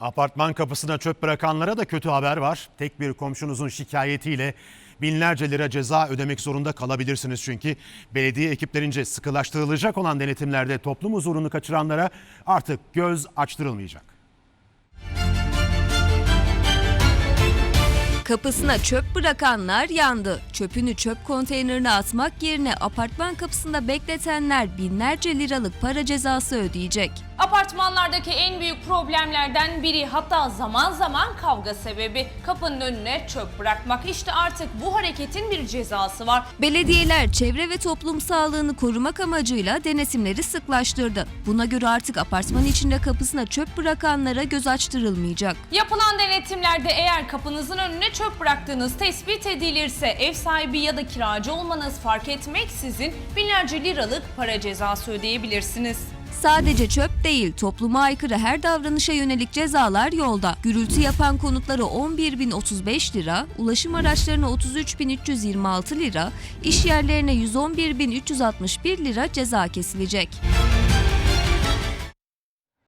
Apartman kapısına çöp bırakanlara da kötü haber var. Tek bir komşunuzun şikayetiyle binlerce lira ceza ödemek zorunda kalabilirsiniz çünkü belediye ekiplerince sıkılaştırılacak olan denetimlerde toplum huzurunu kaçıranlara artık göz açtırılmayacak. Kapısına çöp bırakanlar yandı. Çöpünü çöp konteynerine atmak yerine apartman kapısında bekletenler binlerce liralık para cezası ödeyecek. Apartmanlardaki en büyük problemlerden biri hatta zaman zaman kavga sebebi kapının önüne çöp bırakmak. İşte artık bu hareketin bir cezası var. Belediyeler çevre ve toplum sağlığını korumak amacıyla denetimleri sıklaştırdı. Buna göre artık apartman içinde kapısına çöp bırakanlara göz açtırılmayacak. Yapılan denetimlerde eğer kapınızın önüne çöp bıraktığınız tespit edilirse ev sahibi ya da kiracı olmanız fark etmeksizin binlerce liralık para cezası ödeyebilirsiniz. Sadece çöp değil, topluma aykırı her davranışa yönelik cezalar yolda. Gürültü yapan konutlara 11.035 lira, ulaşım araçlarına 33.326 lira, iş yerlerine 111.361 lira ceza kesilecek.